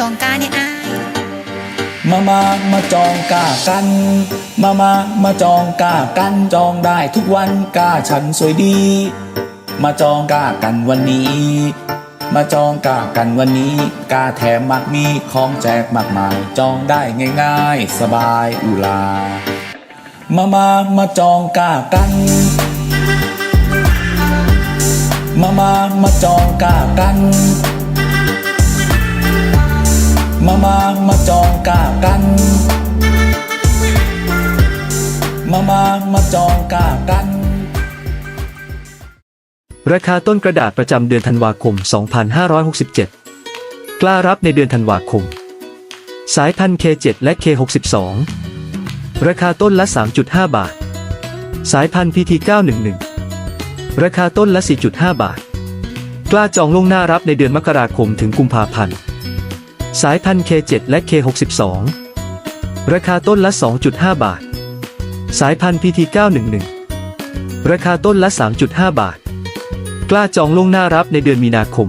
จองกาเนี่ยอายมามา มาจองกากัน มามา มาจองกากันจองได้ทุกวันกาฉันสวยดี มาจองกากันวันนี้ มาจองกากันวันนี้ กาแถมมากมีของแจกมากมาย จองได้ง่ายๆ สบายอุลา มา มา มาจองกากัน มา มา มาจองกากัน มามามาจองกากัน มามามาจองกากัน ราคาต้นกระดาษประจำเดือนธันวาคม 2567 กล้ารับในเดือนธันวาคม สายพันธุ์ K7 และ K62 ราคาต้นละ 3.5 บาท สายพันธุ์ PT911 ราคาต้นละ 4.5 บาท กล้าจองล่วงหน้ารับในเดือนมกราคมถึงกุมภาพันธ์ สายพันธุ์ K7 และ K62 ราคาต้นละ 2.5 บาท สายพันธุ์ PT911 ราคาต้นละ 3.5 บาท กล้าจองล่วงหน้ารับในเดือนมีนาคม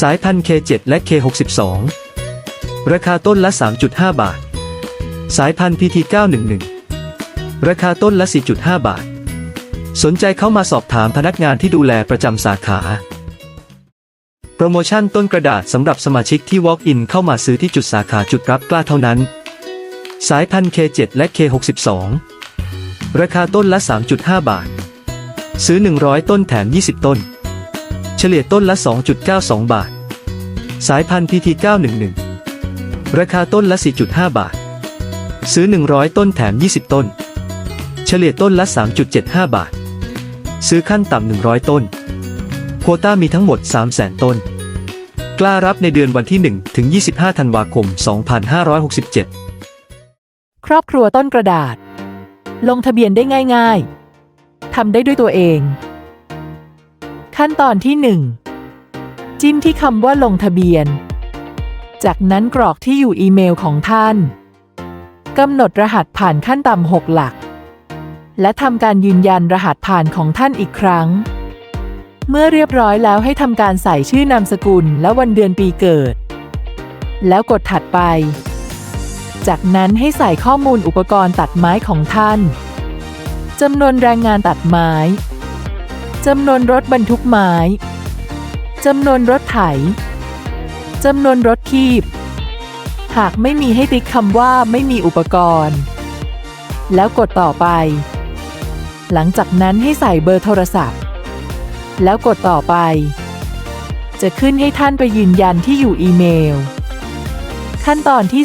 สายพันธุ์ K7 และ K62 ราคาต้นละ 3.5 บาท สายพันธุ์ PT911 ราคาต้นละ 4.5 บาท สนใจเข้ามาสอบถามพนักงานที่ดูแลประจำสาขา โปรโมชั่นต้นกระดาษสำหรับสมาชิกที่ Walk-in เข้ามาซื้อที่จุดสาขาจุดรับกล้าเท่านั้น สายพันธุ์ K7 และ K62 ราคาต้นละ 3.5 บาท ซื้อ 100 ต้นแถม 20 ต้น เฉลี่ยต้นละ 2.92 บาท สายพันธุ์ PT911 ราคาต้นละ 4.5 บาท ซื้อ 100 ต้นแถม 20 ต้น เฉลี่ยต้นละ 3.75 บาท ซื้อขั้นต่ำ 100 ต้น โควต้ามีทั้งหมด 300,000 ต้น กล้ารับในเดือนวันที่ 1 ถึง 25 ธันวาคม 2567 ครอบครัวต้นกระดาษ ลงทะเบียนได้ง่าย ๆ ทำได้ด้วยตัวเอง ขั้นตอนที่ 1 จิ้มที่คำว่าลงทะเบียน จากนั้นกรอกที่อยู่อีเมลของท่านกำหนดรหัสผ่านขั้นต่ำ 6 หลัก และทำการยืนยันรหัสผ่านของท่านอีกครั้ง เมื่อเรียบร้อยแล้วให้ทำการใส่ชื่อนามสกุลและวันเดือนปีเกิด แล้วกดถัดไป จากนั้นให้ใส่ข้อมูลอุปกรณ์ตัดไม้ของท่านจำนวนแรงงานตัดไม้จำนวนรถบรรทุกไม้จำนวนรถไถจำนวนรถคีบ หากไม่มีให้ติ๊กคำว่าไม่มีอุปกรณ์ แล้วกดต่อไป หลังจากนั้นให้ใส่เบอร์โทรศัพท์ แล้วกดต่อไป จะขึ้นให้ท่านไปยืนยันที่อยู่อีเมล ขั้นตอนที่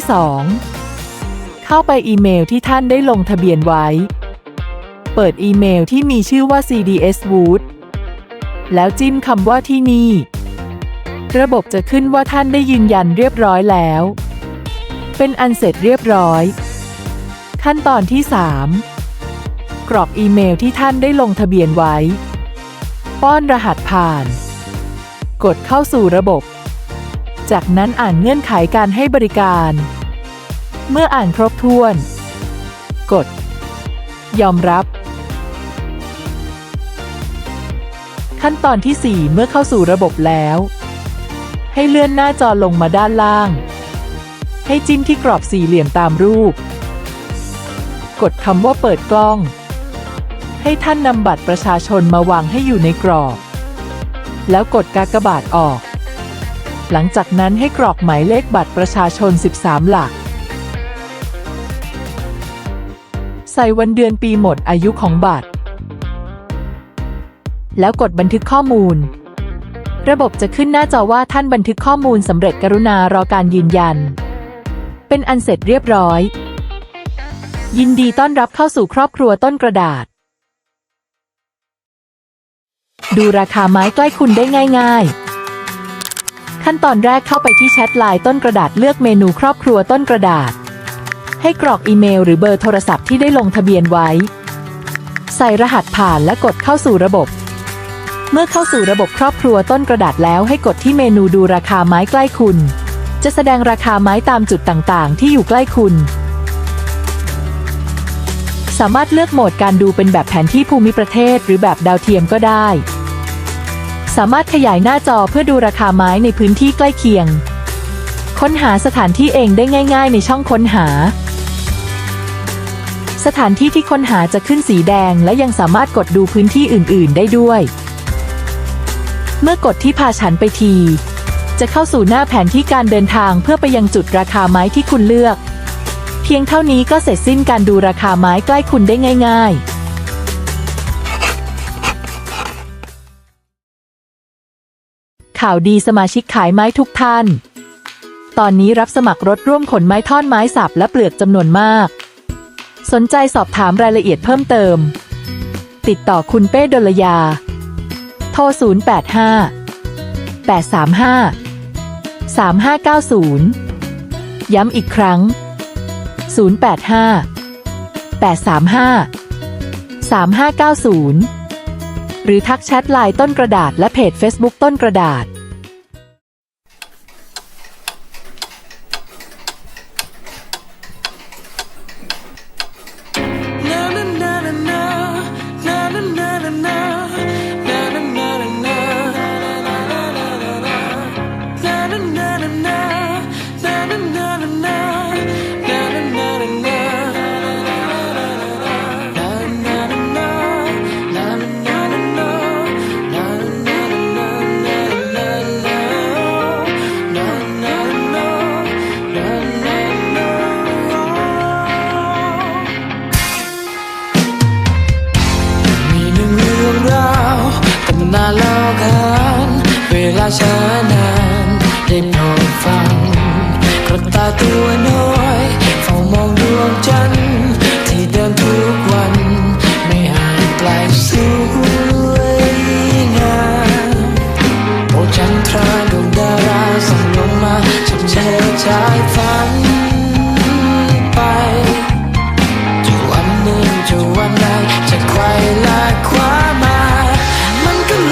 2 เข้าไปอีเมลที่ท่านได้ลงทะเบียนไว้ เปิดอีเมลที่มีชื่อว่า CDS Wood แล้วจิ้มคำว่าที่นี่ ระบบจะขึ้นว่าท่านได้ยืนยันเรียบร้อยแล้ว เป็นอันเสร็จเรียบร้อย ขั้นตอนที่ 3 กรอกอีเมลที่ท่านได้ลงทะเบียนไว้ ป้อนรหัสผ่าน กดเข้าสู่ระบบ จากนั้นอ่านเงื่อนไขการให้บริการ เมื่ออ่านครบถ้วน กด ยอมรับ ขั้นตอนที่ 4 เมื่อเข้าสู่ระบบแล้ว ให้เลื่อนหน้าจอลงมาด้านล่าง ให้จิ้มที่กรอบสี่เหลี่ยมตามรูป กดคำว่าเปิดกล้อง ให้ท่านนำบัตรประชาชนมาวางให้อยู่ในกรอบ แล้วกดกากบาทออก หลังจากนั้นให้กรอกหมายเลขบัตรประชาชน 13 หลัก ใส่วันเดือนปีหมดอายุของบัตร แล้วกดบันทึกข้อมูล ระบบจะขึ้นหน้าจอว่าท่านบันทึกข้อมูลสำเร็จกรุณารอการยืนยัน เป็นอันเสร็จเรียบร้อยยินดีต้อนรับเข้าสู่ครอบครัวต้นกระดาษ ดูราคาไม้ใกล้คุณได้ง่าย ๆ ขั้นตอนแรกเข้าไปที่แชทไลน์ต้นกระดาษเลือกเมนูครอบครัวต้นกระดาษ ให้กรอกอีเมลหรือเบอร์โทรศัพท์ที่ได้ลงทะเบียนไว้ ใส่รหัสผ่านและกดเข้าสู่ระบบ เมื่อเข้าสู่ระบบครอบครัวต้นกระดาษแล้วให้กดที่เมนูดูราคาไม้ใกล้คุณ จะแสดงราคาไม้ตามจุดต่างๆ ที่อยู่ใกล้คุณสามารถเลือกโหมดการดูเป็นแบบแผนที่ภูมิประเทศหรือแบบดาวเทียมก็ได้ สามารถขยายหน้าจอเพื่อดูราคาไม้ในพื้นที่ใกล้เคียง ค้นหาสถานที่เองได้ง่ายๆในช่องค้นหา สถานที่ที่ค้นหาจะขึ้นสีแดงและยังสามารถกดดูพื้นที่อื่นๆ ได้ด้วย เมื่อกดที่พาฉันไปที จะเข้าสู่หน้าแผนที่การเดินทางเพื่อไปยังจุดราคาไม้ที่คุณเลือก เพียงเท่านี้ก็เสร็จสิ้นการดูราคาไม้ใกล้คุณได้ง่าย ๆ ข่าวดีสมาชิกขายไม้ทุกท่าน ตอนนี้รับสมัครรถร่วมขนไม้ท่อนไม้สับและเปลือกจำนวนมาก สนใจสอบถามรายละเอียดเพิ่มเติม ติดต่อคุณเป้ดลยา โทร 085 835 3590 ย้ำอีกครั้ง 085 835 3590 หรือทักแชทไลน์ต้นกระดาษและเพจ Facebook ต้นกระดาษ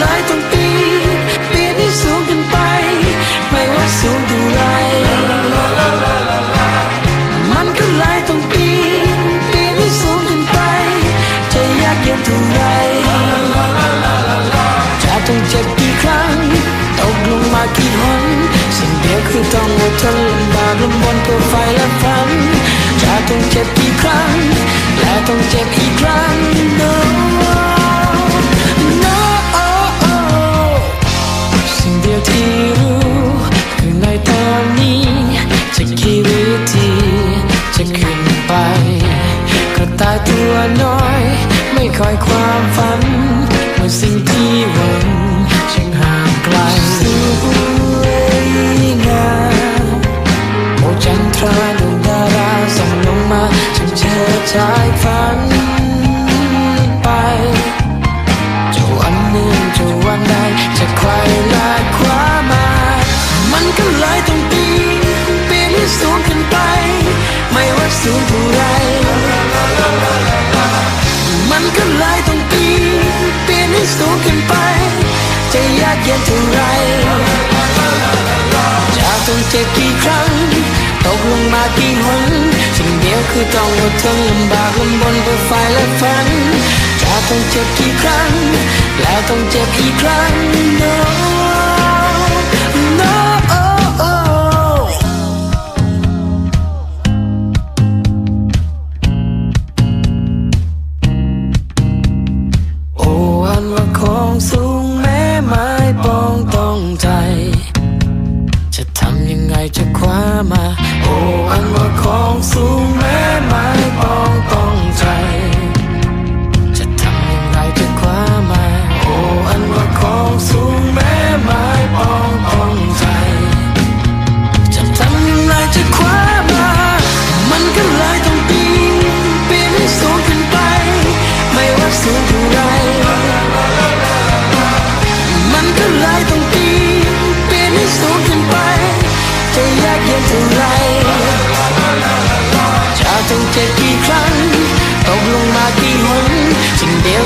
มันก็เลยต้องปีนปีนให้สูงขึ้นไป ไม่ว่าสูงเท่าไรมันก็เลยต้องปีนปีนให้สูงขึ้นไป จะยากเย็นเท่าไรจะต้องเจ็บกี่ครั้งตกลงมากี่หนสิ่งเดียวคือต้องอดทนลำบากลำบนเพื่อไฟและฝันจะต้องเจ็บกี่ครั้งและต้องเจ็บอีกครั้ง น้อย ไม่คอยความฝัน คือต้องอดทนลำบากลำบนเพื่อไฟและฝันจะต้องเจ็บกี่ครั้ง แล้วต้องเจ็บอีกครั้ง no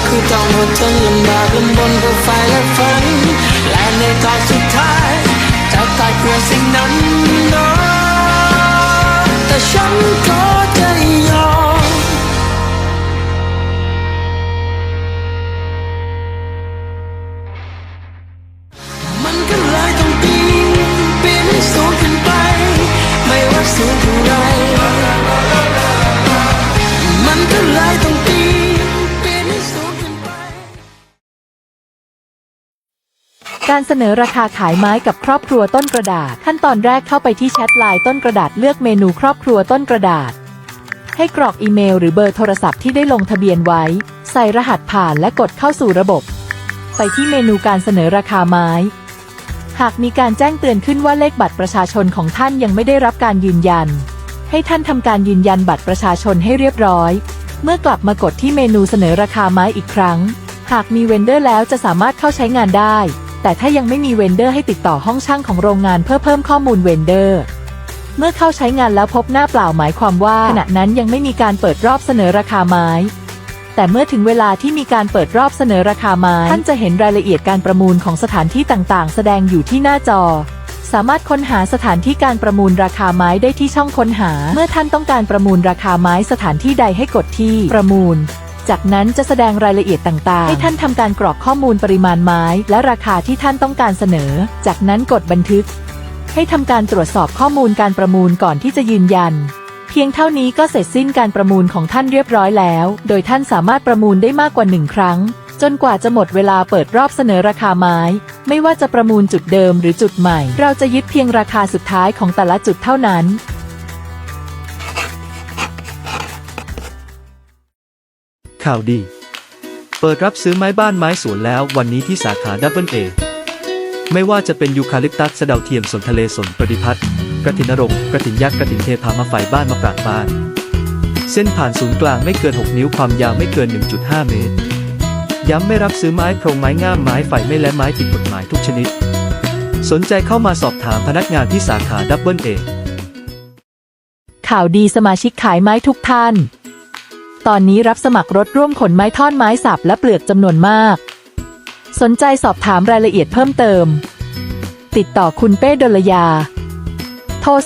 คือต้องอดทนลำบากลำบนเพื่อไฟและฝันและในตอนสุดท้ายจะตายเพื่อสิ่งนั้นเนาะแต่ฉันก็ การเสนอราคาขายไม้กับครอบครัวต้นกระดาษ ขั้นตอนแรกเข้าไปที่แชทไลน์ต้นกระดาษเลือกเมนูครอบครัวต้นกระดาษ ให้กรอกอีเมลหรือเบอร์โทรศัพท์ที่ได้ลงทะเบียนไว้ ใส่รหัสผ่านและกดเข้าสู่ระบบ ไปที่เมนูการเสนอราคาไม้ หากมีการแจ้งเตือนขึ้นว่าเลขบัตรประชาชนของท่านยังไม่ได้รับการยืนยัน ให้ท่านทำการยืนยันบัตรประชาชนให้เรียบร้อย เมื่อกลับมากดที่เมนูเสนอราคาไม้อีกครั้ง หากมีเวนเดอร์แล้วจะสามารถเข้าใช้งานได้ แต่ถ้ายังไม่มีเวนเดอร์ให้ติดต่อห้องช่างของโรงงานเพื่อเพิ่มข้อมูลเวนเดอร์ เมื่อเข้าใช้งานแล้วพบหน้าเปล่าหมายความว่าขณะนั้นยังไม่มีการเปิดรอบเสนอราคาไม้ แต่เมื่อถึงเวลาที่มีการเปิดรอบเสนอราคาไม้ท่านจะเห็นรายละเอียดการประมูลของสถานที่ต่างๆ แสดงอยู่ที่หน้าจอสามารถค้นหาสถานที่การประมูลราคาไม้ได้ที่ช่องค้นหา เมื่อท่านต้องการประมูลราคาไม้สถานที่ใดให้กดที่ประมูล จากนั้นจะแสดงรายละเอียดต่างๆ ให้ท่านทำการกรอกข้อมูลปริมาณไม้ และราคาที่ท่านต้องการเสนอ จากนั้นกดบันทึก ให้ทำการตรวจสอบข้อมูลการประมูลก่อนที่จะยืนยัน เพียงเท่านี้ก็เสร็จสิ้นการประมูลของท่านเรียบร้อยแล้ว โดยท่านสามารถประมูลได้มากกว่าหนึ่งครั้ง จนกว่าจะหมดเวลาเปิดรอบเสนอราคาไม้ ไม่ว่าจะประมูลจุดเดิมหรือจุดใหม่ เราจะยึดเพียงราคาสุดท้ายของแต่ละจุดเท่านั้น ข่าวดี เปิดรับซื้อไม้บ้านไม้สวนแล้ววันนี้ที่สาขาดับเบิลเอไม่ว่าจะเป็นยูคาลิปตัสสะเดาเทียมสนทะเลสนประดิพัฒน์กระถินนรงกระถินยักษ์กระถินเทพามาไฟบ้านมาปรางบ้าน เส้นผ่านศูนย์กลางไม่เกิน 6 นิ้วความยาวไม่เกิน 1.5 เมตร ย้ำไม่รับซื้อไม้โครงไม้ง่ามไม้ไฟไม่และไม้ผิดกฎหมายทุกชนิด สนใจเข้ามาสอบถามพนักงานที่สาขาดับเบิลเอข่าวดีสมาชิกขายไม้ทุกท่าน ตอนนี้รับสมัครรถร่วมขนไม้ท่อนไม้สับและเปลือกจำนวนมาก สนใจสอบถามรายละเอียดเพิ่มเติม ติดต่อคุณเป้ดลยา โทร 085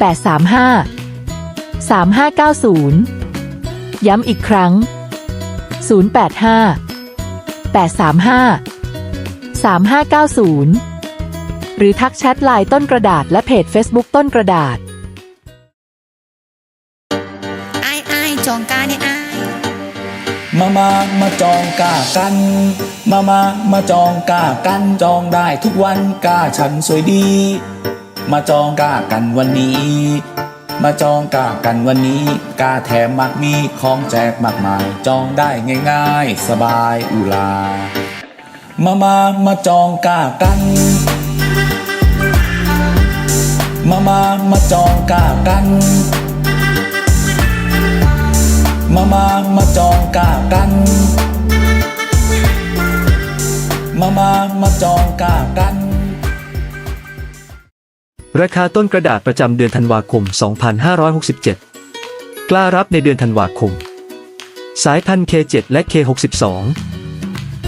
835 3590 ย้ำอีกครั้ง 085 835 3590 หรือทักแชทไลน์ต้นกระดาษและเพจ Facebook ต้นกระดาษ จองกาเนี่ยอ้าย มามามาจองกากัน มามามาจองกากันจองได้ทุกวันกาฉันสวยดี มาจองกากันวันนี้ มาจองกากันวันนี้ กาแถมมากมีของแจกมากมาย จองได้ง่ายๆ สบายอุลา มามามาจองกากันมามามาจองกากัน มามามาจองกากัน มามามาจองกากัน ราคาต้นกระดาษประจำเดือนธันวาคม 2567 กล้ารับในเดือนธันวาคม สายพันธุ์ K7 และ K62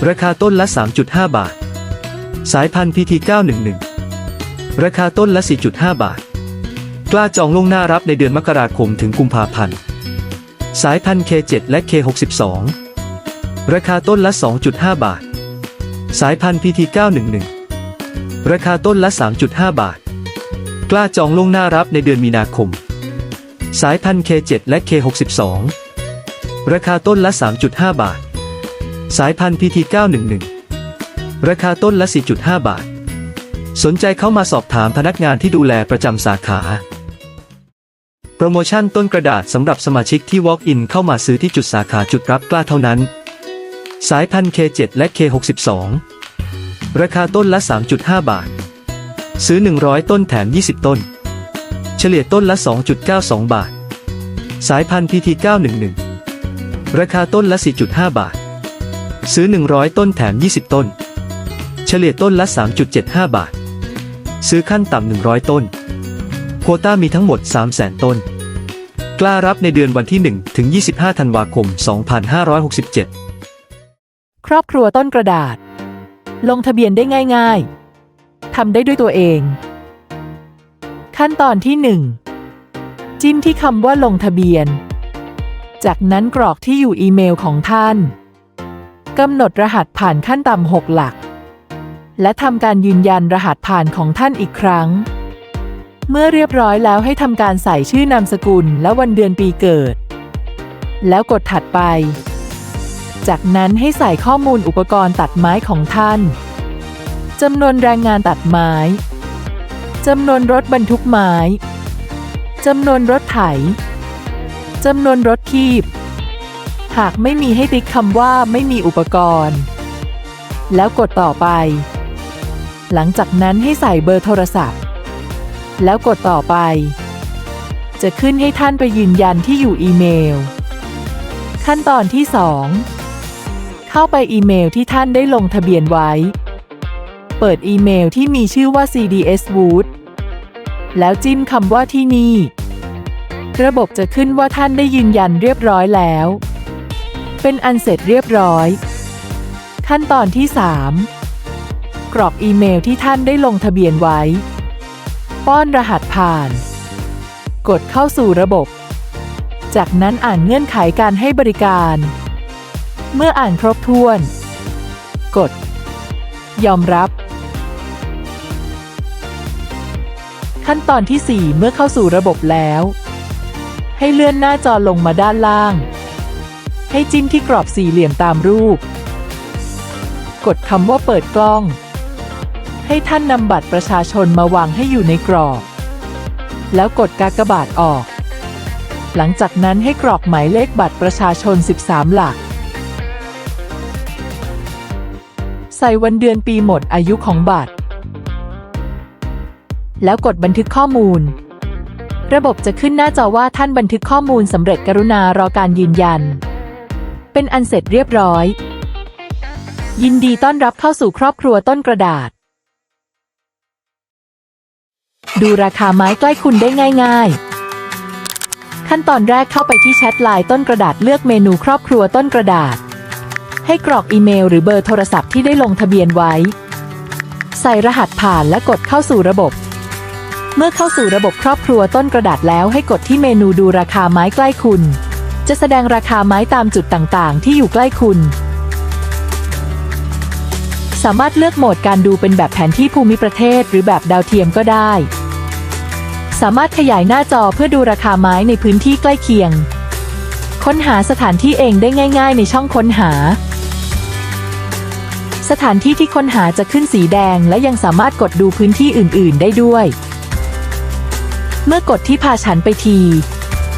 ราคาต้นละ 3.5 บาท สายพันธุ์ PT911 ราคาต้นละ 4.5 บาท กล้าจองล่วงหน้ารับในเดือนมกราคมถึงกุมภาพันธ์ สายพันธุ์ K7 และ K62 ราคาต้นละ 2.5 บาท สายพันธุ์ PT911 ราคาต้นละ 3.5 บาท กล้าจองล่วงหน้ารับในเดือนมีนาคม สายพันธุ์ K7 และ K62 ราคาต้นละ 3.5 บาท สายพันธุ์ PT911 ราคาต้นละ 4.5 บาท สนใจเข้ามาสอบถามพนักงานที่ดูแลประจำสาขา รโมชั่นต้นกระดาษสำหรับสมาชิกที่ Walk-in เข้ามาซื้อที่จุดสาขาจุดรับกล้าเท่านั้น สายพันธุ์ K7 และ K62 ราคาต้นละ 3.5 บาท ซื้อ 100 ต้นแถม 20 ต้น เฉลี่ยต้นละ 2.92 บาท สายพันธุ์ PT911 ราคาต้นละ 4.5 บาท ซื้อ 100 ต้นแถม 20 ต้น เฉลี่ยต้นละ 3.75 บาท ซื้อขั้นต่ำ 100 ต้น โควต้ามีทั้งหมด 300,000 ต้น กล้ารับในเดือนวันที่ 1 ถึง 25 ธันวาคม 2567 ครอบครัวต้นกระดาษ ลงทะเบียนได้ง่ายๆ ทำได้ด้วยตัวเอง ขั้นตอนที่ 1 จิ้มที่คำว่าลงทะเบียน จากนั้นกรอกที่อยู่อีเมลของท่านกำหนดรหัสผ่านขั้นต่ำ6หลัก และทำการยืนยันรหัสผ่านของท่านอีกครั้ง เมื่อเรียบร้อยแล้วให้ทำการใส่ชื่อนามสกุลและวันเดือนปีเกิด แล้วกดถัดไป จากนั้นให้ใส่ข้อมูลอุปกรณ์ตัดไม้ของท่านจำนวนแรงงานตัดไม้จำนวนรถบรรทุกไม้จำนวนรถไถจำนวนรถคีบ หากไม่มีให้ติ๊กคำว่าไม่มีอุปกรณ์ แล้วกดต่อไป หลังจากนั้นให้ใส่เบอร์โทรศัพท์ แล้วกดต่อไป จะขึ้นให้ท่านไปยืนยันที่อยู่อีเมล ขั้นตอนที่ 2 เข้าไปอีเมลที่ท่านได้ลงทะเบียนไว้ เปิดอีเมลที่มีชื่อว่า CDS Wood แล้วจิ้มคำว่าที่นี่ ระบบจะขึ้นว่าท่านได้ยืนยันเรียบร้อยแล้ว เป็นอันเสร็จเรียบร้อย ขั้นตอนที่ 3 กรอกอีเมลที่ท่านได้ลงทะเบียนไว้ ป้อนรหัสผ่าน กดเข้าสู่ระบบ จากนั้นอ่านเงื่อนไขการให้บริการ เมื่ออ่านครบถ้วน กด ยอมรับ ขั้นตอนที่ 4 เมื่อเข้าสู่ระบบแล้ว ให้เลื่อนหน้าจอลงมาด้านล่าง ให้จิ้มที่กรอบสี่เหลี่ยมตามรูป กดคำว่าเปิดกล้อง ให้ท่านนำบัตรประชาชนมาวางให้อยู่ในกรอบ แล้วกดกากบาทออก หลังจากนั้นให้กรอกหมายเลขบัตรประชาชน 13 หลัก ใส่วันเดือนปีหมดอายุของบัตร แล้วกดบันทึกข้อมูล ระบบจะขึ้นหน้าจอว่าท่านบันทึกข้อมูลสำเร็จกรุณารอการยืนยัน เป็นอันเสร็จเรียบร้อยยินดีต้อนรับเข้าสู่ครอบครัวต้นกระดาษ ดูราคาไม้ใกล้คุณได้ง่ายๆ ขั้นตอนแรกเข้าไปที่แชทไลน์ต้นกระดาษเลือกเมนูครอบครัวต้นกระดาษ ให้กรอกอีเมลหรือเบอร์โทรศัพท์ที่ได้ลงทะเบียนไว้ ใส่รหัสผ่านและกดเข้าสู่ระบบ เมื่อเข้าสู่ระบบครอบครัวต้นกระดาษแล้วให้กดที่เมนูดูราคาไม้ใกล้คุณ จะแสดงราคาไม้ตามจุดต่างๆ ที่อยู่ใกล้คุณ สามารถเลือกโหมดการดูเป็นแบบแผนที่ภูมิประเทศ หรือแบบดาวเทียมก็ได้ สามารถขยายหน้าจอเพื่อดูราคาไม้ในพื้นที่ใกล้เคียง ค้นหาสถานที่เองได้ง่าย ๆ ในช่องค้นหา สถานที่ที่ค้นหาจะขึ้นสีแดง และยังสามารถกดดูพื้นที่อื่น ๆ ได้ด้วย เมื่อกดที่พาฉันไปที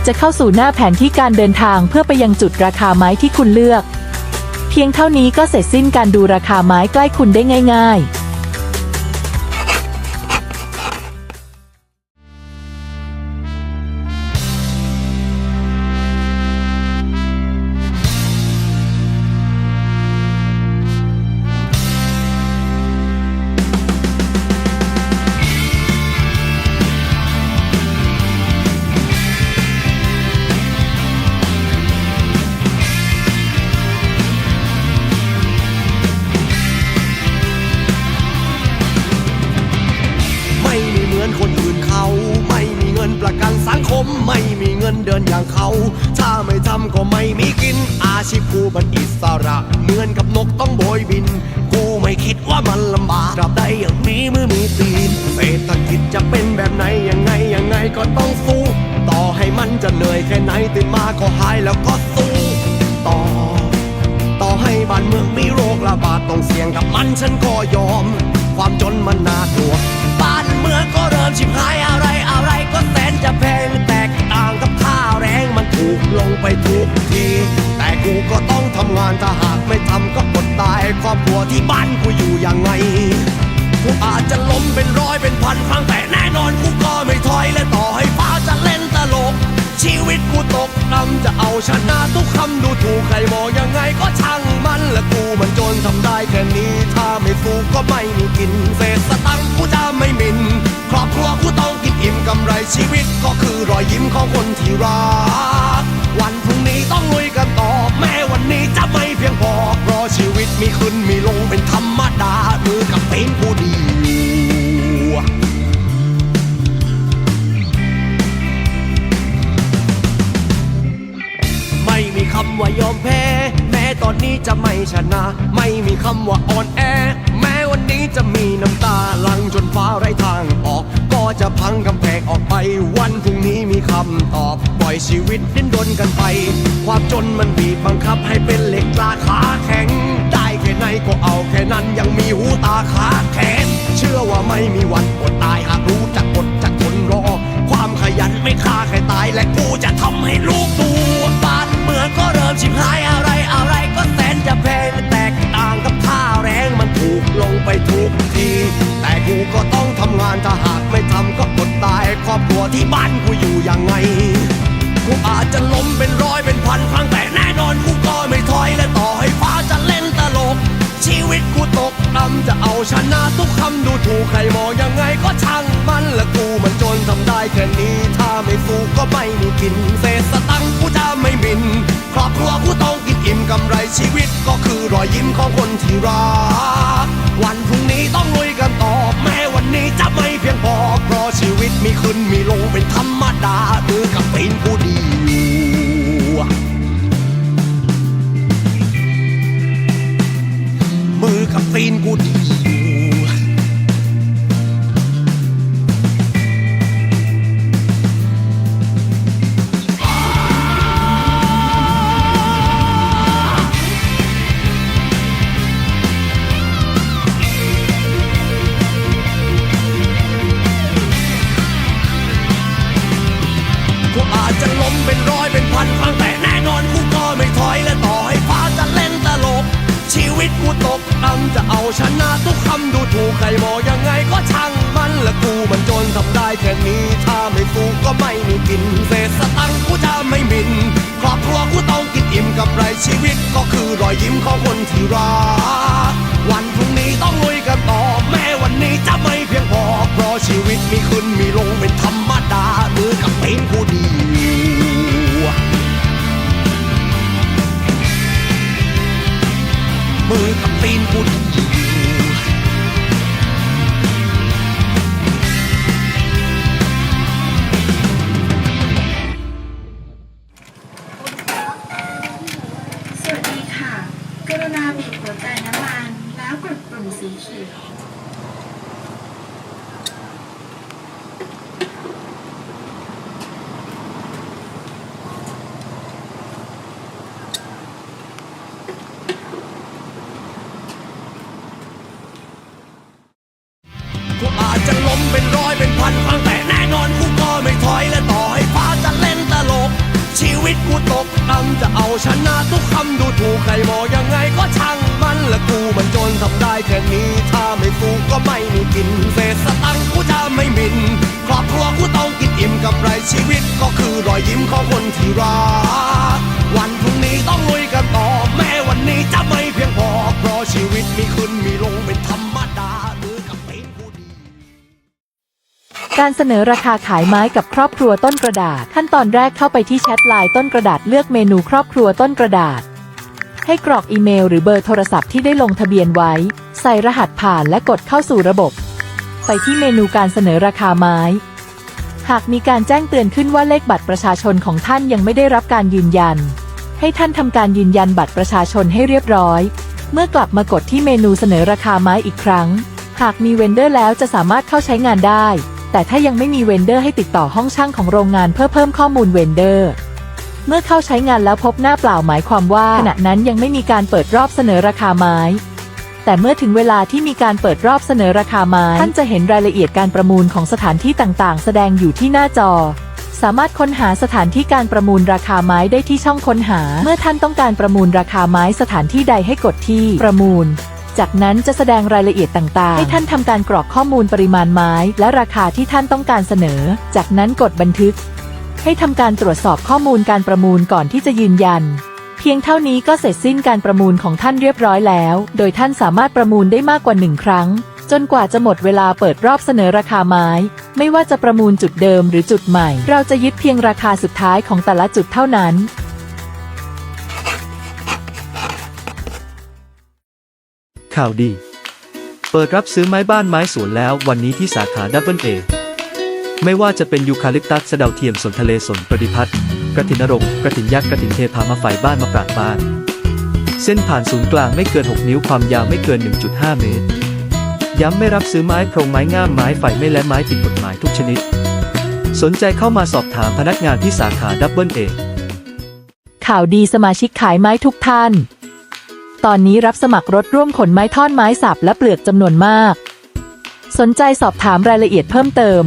จะเข้าสู่หน้าแผนที่การเดินทางเพื่อไปยังจุดราคาไม้ที่คุณเลือก พียงเท่านี้ก็เสร็จสิ้นการดูราคาไม้ใกล้คุณได้ง่าย ๆ งินเดือนอย่างเขา ถ้าไม่ทำก็ไม่มีกิน อาชีพกูมันอิสระ เหมือนกับนกต้องโบยบิน กูไม่คิดว่ามันลำบากราบใดอย่างนี้มือมีตีนเศรษฐกิจจะเป็นแบบไหนยังไงยังไงก็ต้องสู้ ต่อให้มันจะเหนื่อยแค่ไหนตื่นมาก็หายแล้วก็สู้ต่อ ต่อให้บ้านเมืองมีโรคระบาดต้องเสี่ยงกับมันฉันก็ยอม ความจนมันน่ากลัวบ้านเมืองก็เริ่มชิบหายอะไรอะไรก็แสนจะแพง ถูกลงไปทุกที แต่กูก็ต้องทำงานถ้าหากไม่ทำก็อดตายครอบครัวที่บ้านกูอยู่ยังไง กูอาจจะล้มเป็นร้อยเป็นพันครั้งแต่แน่นอนกูก็ไม่ถอยและต่อให้ฟ้าจะเล่นตลก ชีวิตกูตกต่ำจะเอาชนะทุกคำดูถูกใครมองยังไงก็ช่างมันและกูมันจนทำได้แค่นี้ ถ้าไม่สู้ก็ไม่มีกินเศษสตังค์กูจะไม่มิน ครอบครัวกูต้อง กินอิ่มกำไรชีวิตก็คือรอยยิ้มของคนที่รัก วันพรุ่งนี้ต้องลุยกันต่อ แม้วันนี้จะไม่เพียงพอเพราะชีวิตมีขึ้นมีลงเป็นธรรมดามือกับตีนกูดียวไม่มีคำว่ายอมแพ้ แม้ตอนนี้จะไม่ชนะ ไม่มีคำว่าอ่อนแอ แม้วันนี้จะมีน้ำตาลังจนฟ้าไร้ทางออก จะพังกำแพงออกไป วันพรุ่งนี้มีคำตอบ ปล่อยชีวิตดิ้นรนกันไป ความจนมันบีบบังคับให้เป็นเหล็กกล้าขาแข็ง ได้แค่ไหนก็เอาแค่นั้นยังมีหูตาขาแข็งเชื่อว่าไม่มีวันอดตายหากรู้จักอดจักทนรอ ความขยันไม่ฆ่าใครตายและกูจะทำให้ลูกดูบ้านเมืองก็เริ่มชิบหายอะไรอะไรก็แสนจะแพงแตกต่างกับค่าแรงมัน ลงไปทุกที แต่กูก็ต้องทำงานถ้าหากไม่ทำก็อดตายครอบครัวที่บ้านกูอยู่ยังไง กูอาจจะล้มเป็นร้อยเป็นพันครั้งแต่แน่นอนกูก็ไม่ถอยและต่อให้ฟ้าจะเล่นตลก ชีวิตกูตกต่ำจะเอาชนะทุกคำดูถูกใครมองยังไงก็ช่างมันและกูมันจนทำได้แค่นี้ถ้าไม่สู้ก็ไม่มีกินเศษสตังค์กูจะไม่มินครอบครัวกูต้องกินอิ่มกำไรชีวิตก็คือรอยยิ้มของคนที่รัก วันพรุ่งนี้ต้องลุยกันต่อแม้วันนี้จะไม่เพียงพอเพราะชีวิตมีขึ้นมีลงเป็นธรรมดามือกับเป็นกูดีอยู่มือกับตีนกูดี ชนะทุกคำดูถูกใครมอยังไงก็ช่างมันและกูมันจนทำได้แค่นี้ ถ้าไม่สู้ก็ไม่มีกินเศษสตังกูจะไม่มิน ครอบครัวกูต้องกินอิ่มกับไรชีวิต ก็คือรอยยิ้มของคนที่รักวันพรุ่งนี้ต้องลุยกันต่อแม้วันนี้จะไม่เพียงพอเพราะชีวิตมีขึ้นมีลงเป็นธรรมดามือกับตีนกูดียวมือกับตีนกูดี ลกชีวิตกูตกต่ำจะเอาชนะทุกคำดูถูกใครมอง และกูมันจนทำได้แค่นี้ ถ้าไม่สู้ก็ไม่มีกินเศษสตังกูจะไม่หมิน ครอบครัวกูต้องกินอิ่มกับไรชีวิต ก็คือรอยยิ้มของคนที่รัก วันพรุ่งนี้ต้องลุยกันต่อ แม้วันนี้จะไม่เพียงพอ เพราะชีวิตมีขึ้นมีลงเป็นธรรมดามือกับตีนกูดี การเสนอราคาขายไม้กับครอบครัวต้นกระดาษ ขั้นตอนแรกเข้าไปที่แชทไลน์ต้นกระดาษเลือกเมนูครอบครัวต้นกระดาษ ให้กรอกอีเมลหรือเบอร์โทรศัพท์ที่ได้ลงทะเบียนไว้ ใส่รหัสผ่านและกดเข้าสู่ระบบ ไปที่เมนูการเสนอราคาไม้ หากมีการแจ้งเตือนขึ้นว่าเลขบัตรประชาชนของท่านยังไม่ได้รับการยืนยัน ให้ท่านทำการยืนยันบัตรประชาชนให้เรียบร้อย เมื่อกลับมากดที่เมนูเสนอราคาไม้อีกครั้ง หากมีเวนเดอร์แล้วจะสามารถเข้าใช้งานได้ แต่ถ้ายังไม่มีเวนเดอร์ให้ติดต่อห้องช่างของโรงงานเพื่อเพิ่มข้อมูลเวนเดอร์ เมื่อเข้าใช้งานแล้วพบหน้าเปล่าหมายความว่าขณะนั้นยังไม่มีการเปิดรอบเสนอราคาไม้ แต่เมื่อถึงเวลาที่มีการเปิดรอบเสนอราคาไม้ ท่านจะเห็นรายละเอียดการประมูลของสถานที่ต่างๆ แสดงอยู่ที่หน้าจอ สามารถค้นหาสถานที่การประมูลราคาไม้ได้ที่ช่องค้นหา เมื่อท่านต้องการประมูลราคาไม้สถานที่ใดให้กดที่ประมูลจากนั้นจะแสดงรายละเอียดต่างๆ ให้ท่านทำการกรอกข้อมูลปริมาณไม้ และราคาที่ท่านต้องการเสนอ จากนั้นกดบันทึก ให้ทำการตรวจสอบข้อมูลการประมูลก่อนที่จะยืนยัน เพียงเท่านี้ก็เสร็จสิ้นการประมูลของท่านเรียบร้อยแล้ว โดยท่านสามารถประมูลได้มากกว่าหนึ่งครั้ง จนกว่าจะหมดเวลาเปิดรอบเสนอราคาไม้ ไม่ว่าจะประมูลจุดเดิมหรือจุดใหม่ เราจะยึดเพียงราคาสุดท้ายของแต่ละจุดเท่านั้นข่าวดี เปิดรับซื้อไม้บ้านไม้สวนแล้ววันนี้ที่สาขาดับเบิลเอ ไม่ว่าจะเป็นยูคาลิปตัสสะเดาเทียมสนทะเลสนประดิพัฒน์กระถินนรงกระถินยักษ์กระถินเทพามาไฟบ้านมะปรางบ้าน เส้นผ่านศูนย์กลางไม่เกิน 6 นิ้วความยาวไม่เกิน 1.5 เมตร ย้ำไม่รับซื้อไม้โครงไม้ง่ามไม้ไฟไม่และไม้ผิดกฎหมายทุกชนิด สนใจเข้ามาสอบถามพนักงานที่สาขาดับเบิลเอข่าวดีสมาชิกขายไม้ทุกท่าน ตอนนี้รับสมัครรถร่วมขนไม้ท่อนไม้สับและเปลือกจำนวนมาก สนใจสอบถามรายละเอียดเพิ่มเติม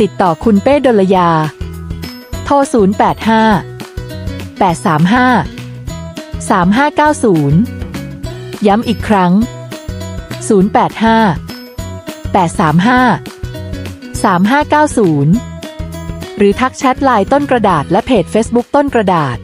ติดต่อคุณเป้ดลยา โทร 085 835 3590 ย้ำอีกครั้ง 085 835 3590 หรือทักแชทไลน์ต้นกระดาษและเพจ Facebook ต้นกระดาษ